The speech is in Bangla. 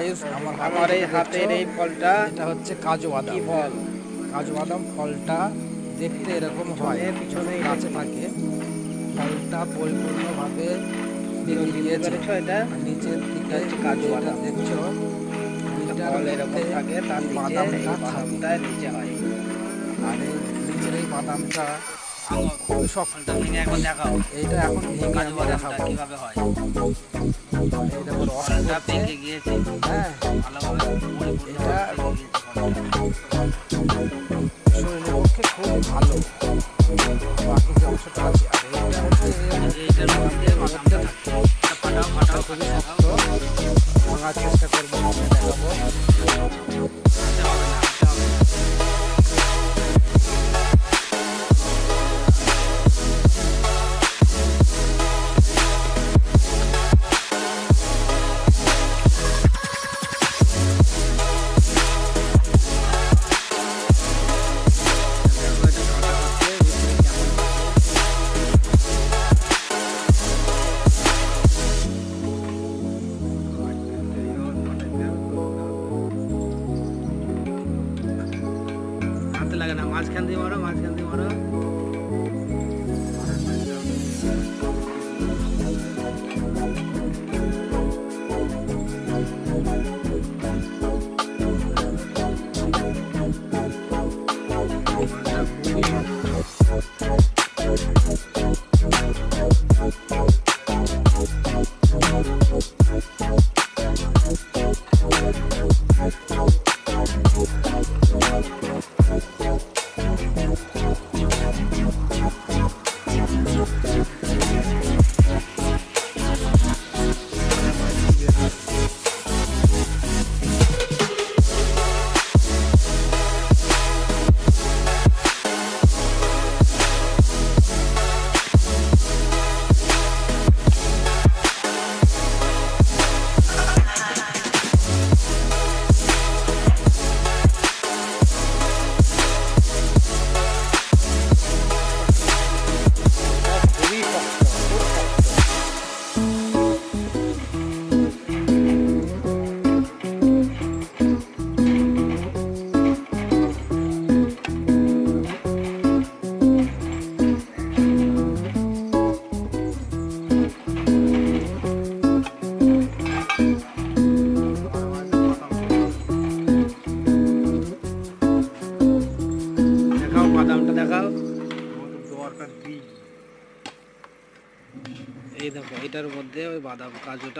গাইস আমার আমার এই হাতের এই ফলটা এটা হচ্ছে কাজু বাদাম। ফল? কাজু বাদাম ফলটা দেখতে এরকম হয় পিছনে- গাছে থাকে। ফলটা পরিপূর্ণভাবে বুঝতে এটা? নিচের দিকে কাজু বাদাম। দেখছ ফল এরকম থাকে তার বাদামটা বাদামটা নিচে হয়। আর এই নিচের এই বাদামটা খুবই শক্ত একবার দেখাও এইটা এখন ভেঙে দেখাবো কীভাবে হয়? এই দেখো গিয়েছে। হ্যাঁ। ভালোভাবে এটা- পেকে গিয়েছে ফলটা। শরীরের পক্ষে খুব ভালো। বাকি যে অংশটা আছে আর এইটা হচ্ছে এইটার মধ্যে বাদামটা ফাটাও ফাটাও খুবই শক্ত। ভাঙার চেষ্টা করব দেখাবো হবে না। লাগে না। মাঝখান দিয়ে মারো মাঝখান দিয়ে মারো। Thank খুবই দেখাও। দরকার এই দেখো এটার মধ্যে ওই বাদাম কাজুটা